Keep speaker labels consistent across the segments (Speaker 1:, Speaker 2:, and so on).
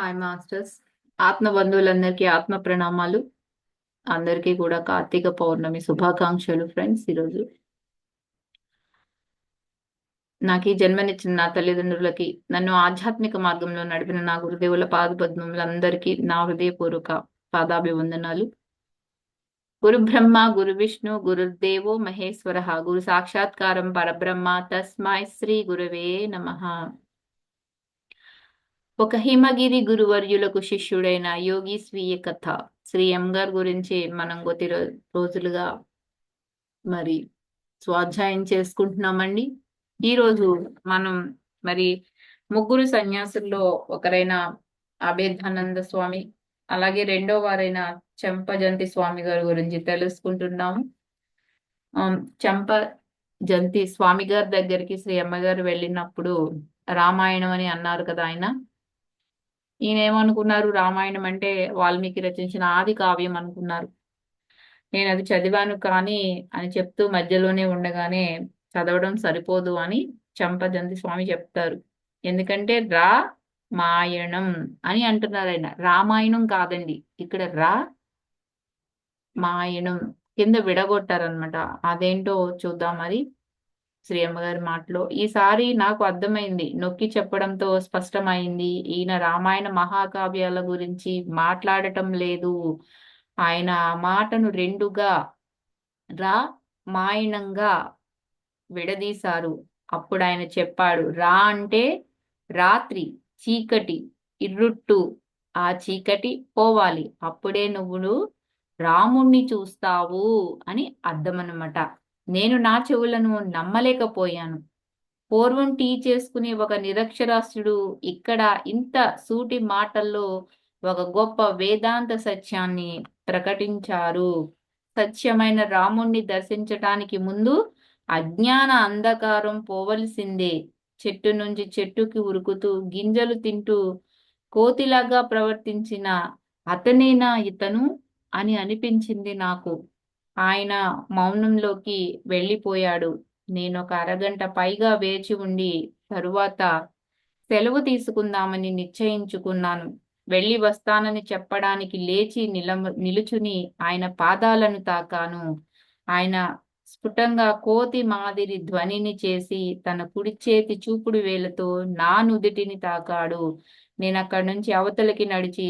Speaker 1: hi masters ఆత్మ బంధువులందరికీ ఆత్మ ప్రణామాలు అందరికీ కూడా కార్తీక పౌర్ణమి శుభాకాంక్షలు ఫ్రెండ్స్ ఈరోజు నాకు ఈ జన్మనిచ్చిన నా తల్లిదండ్రులకి నన్ను ఆధ్యాత్మిక మార్గంలో నడిపిన నా గురుదేవుల పాదపద్మములందరికీ నా హృదయపూర్వక పాదాభివందనాలు గురు బ్రహ్మ గురు విష్ణు గురుదేవో మహేశ్వర గురు సాక్షాత్కారం పరబ్రహ్మ తస్మాయ్ శ్రీ గురువే నమ ఒక హిమగిరి గురువర్యులకు శిష్యుడైన యోగి స్వీయ కథ శ్రీ ఎం గారి గురించి మనం కొద్ది రోజులుగా మరి స్వాధ్యాయం చేసుకుంటున్నామండి ఈరోజు మనం మరి ముగ్గురు సన్యాసుల్లో ఒకరైన అభేదానంద స్వామి అలాగే రెండో వారైన చెంపజంతి స్వామి గారి గురించి తెలుసుకుంటున్నాము చెంప జంతి స్వామి గారి దగ్గరికి శ్రీ అమ్మగారు వెళ్ళినప్పుడు రామాయణం అని అన్నారు కదా ఆయన ఈయన ఏమనుకున్నారు రామాయణం అంటే వాల్మీకి రచించిన ఆది కావ్యం అనుకున్నారు నేను అది చదివాను కానీ అని చెప్తూ మధ్యలోనే ఉండగానే చదవడం సరిపోదు అని చంపదంతి స్వామి చెప్తారు ఎందుకంటే రా మాయణం అని అంటున్నారు ఆయన రామాయణం కాదండి ఇక్కడ రా మాయణం కింద విడగొట్టారనమాట అదేంటో చూద్దాం మరి శ్రీ అమ్మగారి మాటలో ఈసారి నాకు అర్థమైంది నొక్కి చెప్పడంతో స్పష్టమైంది ఈయన రామాయణ మహాకావ్యాల గురించి మాట్లాడటం లేదు ఆయన ఆ మాటను రెండుగా రామాయణంగా విడదీశారు అప్పుడు ఆయన చెప్పాడు రా అంటే రాత్రి చీకటి ఇర్రుట్టు ఆ చీకటి పోవాలి అప్పుడే నువ్వు రాముణ్ణి చూస్తావు అని అర్థం అనమాట నేను నా చెవులను నమ్మలేకపోయాను పూర్వం టీ చేసుకునే ఒక నిరక్షరాస్యుడు ఇక్కడ ఇంత సూటి మాటల్లో ఒక గొప్ప వేదాంత సత్యాన్ని ప్రకటించారు సత్యమైన రాముణ్ణి దర్శించటానికి ముందు అజ్ఞాన అంధకారం పోవలసిందే చెట్టు నుంచి చెట్టుకి ఉరుకుతూ గింజలు తింటూ కోతిలాగా ప్రవర్తించిన అతనేనా ఇతను అని అనిపించింది నాకు ఆయన మౌనంలోకి వెళ్ళిపోయాడు నేను ఒక అరగంట పైగా వేచి ఉండి తరువాత సెలవు తీసుకుందామని నిశ్చయించుకున్నాను వెళ్ళి వస్తానని చెప్పడానికి లేచి నిల నిలుచుని ఆయన పాదాలను తాకాను ఆయన స్ఫుటంగా కోతి మాదిరి ధ్వనిని చేసి తన కుడి చేతి చూపుడు వేలతో నా నుదుటిని తాకాడు నేను అక్కడి నుంచి అవతలకి నడిచి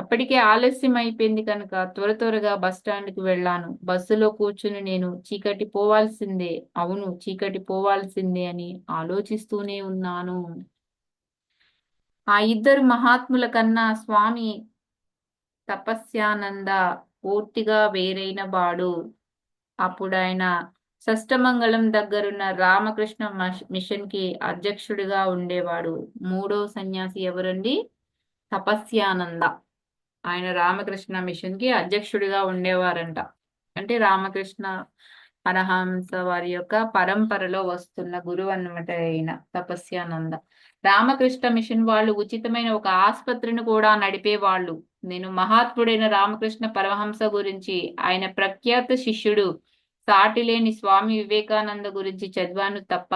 Speaker 1: అప్పటికే ఆలస్యం అయిపోయింది కనుక త్వర త్వరగా బస్టాండ్కి వెళ్ళాను బస్సులో కూర్చుని నేను చీకటి పోవాల్సిందే అవును చీకటి పోవాల్సిందే అని ఆలోచిస్తూనే ఉన్నాను ఆ ఇద్దరు మహాత్ముల కన్నా స్వామి తపస్యానంద పూర్తిగా వేరైన వాడు అప్పుడు ఆయన షష్టమంగళం దగ్గరున్న రామకృష్ణ మిషన్ కి అధ్యక్షుడిగా ఉండేవాడు మూడో సన్యాసి ఎవరండి తపస్యానంద ఆయన రామకృష్ణ మిషన్ కి అధ్యక్షుడిగా ఉండేవారంట అంటే రామకృష్ణ పరహంస వారి యొక్క పరంపరలో వస్తున్న గురువు అన్నమాట ఆయన తపస్యానంద రామకృష్ణ మిషన్ వాళ్ళు ఉచితమైన ఒక ఆసుపత్రిని కూడా నడిపే వాళ్ళు నేను మహాత్ముడైన రామకృష్ణ పరమహంస గురించి ఆయన ప్రఖ్యాత శిష్యుడు సాటిలేని స్వామి వివేకానంద గురించి చదివాను తప్ప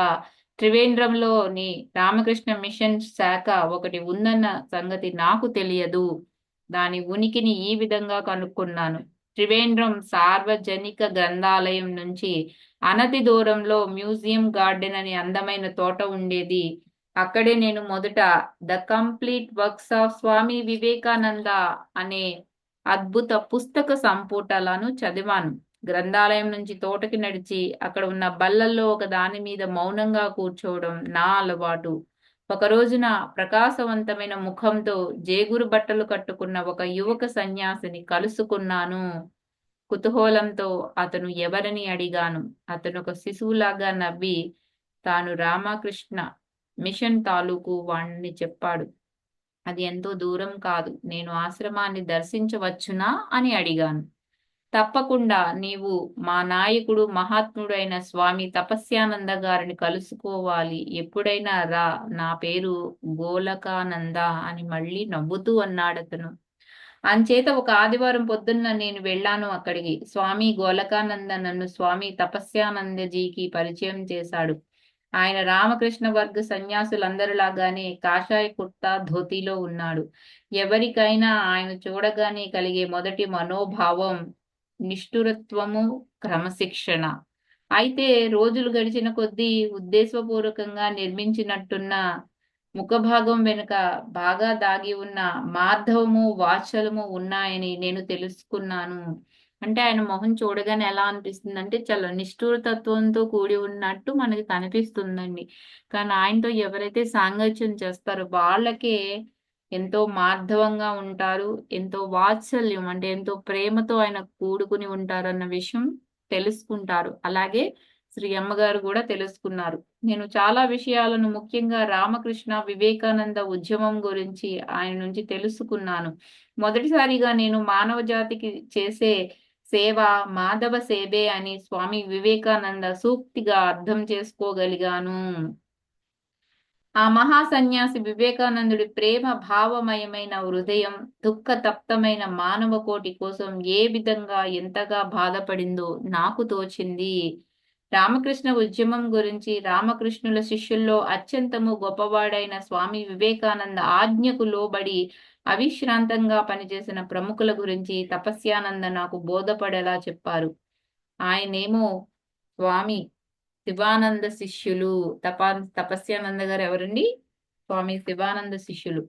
Speaker 1: త్రివేంద్రంలోని రామకృష్ణ మిషన్ శాఖ ఒకటి ఉందన్న సంగతి నాకు తెలియదు దాని ఉనికిని ఈ విధంగా కనుక్కున్నాను త్రివేంద్రం సార్వజనిక గ్రంథాలయం నుంచి అనతి దూరంలో మ్యూజియం గార్డెన్ అనే అందమైన తోట ఉండేది అక్కడే నేను మొదట the complete works of Swami Vivekananda అనే అద్భుత పుస్తక సంపుటలను చదివాను గ్రంథాలయం నుంచి తోటకి నడిచి అక్కడ ఉన్న బల్లల్లో ఒక దాని మీద మౌనంగా కూర్చోవడం నా అలవాటు ఒక రోజున ప్రకాశవంతమైన ముఖంతో జేగురు బట్టలు కట్టుకున్న ఒక యువక సన్యాసిని కలుసుకున్నాను కుతూహలంతో అతను ఎవరని అడిగాను అతను ఒక శిశువులాగా నవ్వి తాను రామకృష్ణ మిషన్ తాలూకు వాణ్ణి చెప్పాడు అది ఎంతో దూరం కాదు నేను ఆశ్రమాన్ని దర్శించవచ్చునా అని అడిగాను తప్పకుండా నీవు మా నాయకుడు మహాత్ముడైన స్వామి తపస్యానంద గారిని కలుసుకోవాలి ఎప్పుడైనా రా నా పేరు గోలకానంద అని మళ్ళీ నవ్వుతూ అతను అంచేత ఒక ఆదివారం పొద్దున్న నేను వెళ్ళాను అక్కడికి స్వామి గోలకానంద నన్ను స్వామి తపస్యానందజీకి పరిచయం చేశాడు ఆయన రామకృష్ణ వర్గ సన్యాసులందరిలాగానే కాషాయ కుర్తా ధోతిలో ఉన్నాడు ఎవరికైనా ఆయన చూడగానే కలిగే మొదటి మనోభావం నిష్ఠురత్వము క్రమశిక్షణ అయితే రోజులు గడిచిన కొద్దీ ఉద్దేశపూర్వకంగా నిర్మించినట్టున్న ముఖభాగం వెనుక బాగా దాగి ఉన్న మార్ధవము వాచలము ఉన్నాయని నేను తెలుసుకున్నాను అంటే ఆయన మొహం చూడగానే ఎలా అనిపిస్తుంది అంటే చాలా నిష్ఠూరతత్వంతో కూడి ఉన్నట్టు మనకి కనిపిస్తుందండి కానీ ఆయనతో ఎవరైతే సాంగత్యం చేస్తారో వాళ్ళకే ఎంతో మార్ధవంగా ఉంటారు ఎంతో వాత్సల్యం అంటే ఎంతో ప్రేమతో ఆయన కూడుకుని ఉంటారు అన్న విషయం తెలుసుకుంటారు అలాగే శ్రీ అమ్మగారు కూడా తెలుసుకున్నారు నేను చాలా విషయాలను ముఖ్యంగా రామకృష్ణ వివేకానంద ఉద్యమం గురించి ఆయన నుంచి తెలుసుకున్నాను మొదటిసారిగా నేను మానవ జాతికి చేసే సేవ మాధవ సేవే అని స్వామి వివేకానంద సూక్తిగా అర్థం చేసుకోగలిగాను ఆ మహాసన్యాసి వివేకానందుడి ప్రేమ భావమయమైన హృదయం దుఃఖ తప్తమైన మానవ కోటి కోసం ఏ విధంగా ఎంతగా బాధపడిందో నాకు తోచింది రామకృష్ణ ఉద్యమం గురించి రామకృష్ణుల శిష్యుల్లో అత్యంతము గొప్పవాడైన స్వామి వివేకానంద ఆజ్ఞకు లోబడి అవిశ్రాంతంగా పనిచేసిన ప్రముఖుల గురించి తపస్యానంద నాకు బోధపడేలా చెప్పారు ఆయనేమో స్వామి శివానంద శిష్యులు తపా తపస్యానంద గారు ఎవరండి స్వామి శివానంద శిష్యులు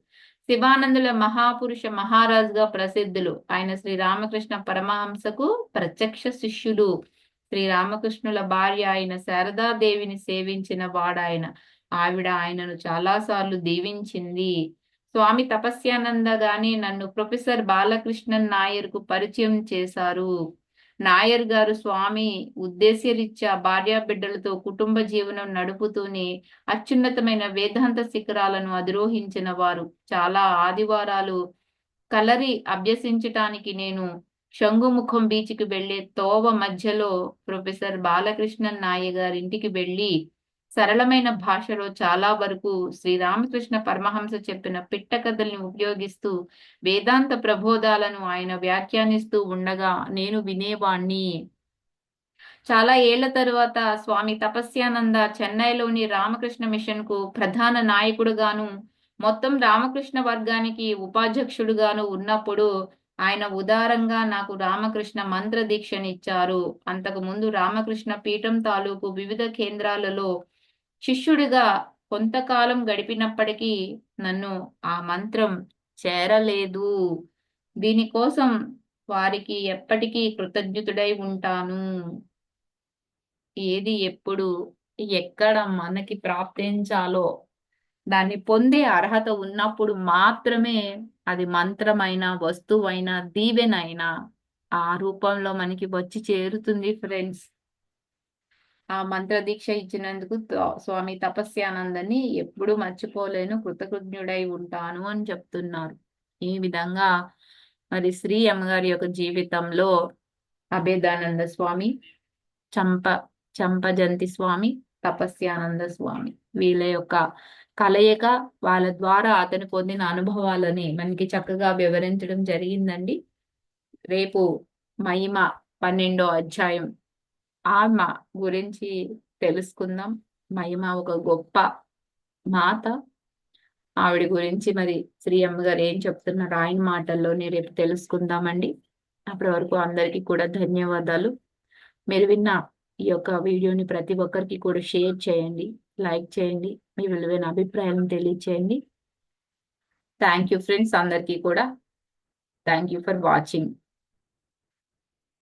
Speaker 1: శివానందుల మహాపురుష మహారాజుగా ప్రసిద్ధులు ఆయన శ్రీ రామకృష్ణ పరమహంసకు ప్రత్యక్ష శిష్యులు శ్రీ రామకృష్ణుల భార్య ఆయన శారదాదేవిని సేవించిన వాడాయన ఆవిడ ఆయనను చాలా సార్లు దీవించింది స్వామి తపస్యానంద గాని నన్ను ప్రొఫెసర్ బాలకృష్ణన్ నాయర్ కు పరిచయం చేశారు నాయర్ గారు స్వామి ఉద్దేశ్యరీత్యా భార్యా బిడ్డలతో కుటుంబ జీవనం నడుపుతూనే అత్యున్నతమైన వేదాంత శిఖరాలను అధిరోహించిన వారు చాలా ఆదివారాలు కలరి అభ్యసించటానికి నేను శంగుముఖం బీచ్కి వెళ్లే తోవ మధ్యలో ప్రొఫెసర్ బాలకృష్ణన్ నాయ గారింటికి వెళ్ళి సరళమైన భాషలో చాలా వరకు శ్రీరామకృష్ణ పరమహంస చెప్పిన పిట్ట కథల్ని ఉపయోగిస్తూ వేదాంత ప్రబోధాలను ఆయన వ్యాఖ్యానిస్తూ ఉండగా నేను వినేవాణ్ణి చాలా ఏళ్ల తరువాత స్వామి తపస్యానంద చెన్నైలోని రామకృష్ణ మిషన్ కు ప్రధాన నాయకుడుగాను మొత్తం రామకృష్ణ వర్గానికి ఉపాధ్యక్షుడుగాను ఉన్నప్పుడు ఆయన ఉదారంగా నాకు రామకృష్ణ మంత్ర దీక్షనిచ్చారు అంతకు ముందు రామకృష్ణ పీఠం తాలూకు వివిధ కేంద్రాలలో శిష్యుడిగా కొంతకాలం గడిపినప్పటికీ నన్ను ఆ మంత్రం చేరలేదు దీనికోసం వారికి ఎప్పటికీ కృతజ్ఞతుడై ఉంటాను ఏది ఎప్పుడు ఎక్కడ మనకి ప్రాప్తించాలో దాన్ని పొందే అర్హత ఉన్నప్పుడు మాత్రమే అది మంత్రమైనా వస్తువైనా దీవెనైనా ఆ రూపంలో మనకి వచ్చి చేరుతుంది ఫ్రెండ్స్ ఆ మంత్ర దీక్ష ఇచ్చినందుకు స్వామి తపస్యానందని ఎప్పుడు మర్చిపోలేను కృతకృజ్ఞుడై ఉంటాను అని చెప్తున్నారు ఈ విధంగా మరి శ్రీ అమ్మగారి యొక్క జీవితంలో అభేదానంద స్వామి చంప చంపజంతి స్వామి తపస్యానంద స్వామి వీళ్ళ యొక్క కలయిక వాళ్ళ ద్వారా అతను పొందిన అనుభవాలని మనకి చక్కగా వివరించడం జరిగిందండి రేపు మహిమ పన్నెండో అధ్యాయం ఆమ గురించి తెలుసుకుందాం మహిమ ఒక గొప్ప మాత ఆవిడ గురించి మరి శ్రీ అమ్మగారు ఏం చెప్తున్నారు ఆయన మాటల్లోనే రేపు తెలుసుకుందామండి అప్పటి వరకు అందరికీ కూడా ధన్యవాదాలు మీరు విన్న ఈ యొక్క వీడియోని ప్రతి ఒక్కరికి కూడా షేర్ చేయండి లైక్ చేయండి మీ విలువైన అభిప్రాయాలను తెలియచేయండి థ్యాంక్ యూ ఫ్రెండ్స్ అందరికీ కూడా థ్యాంక్ యూ ఫర్ వాచింగ్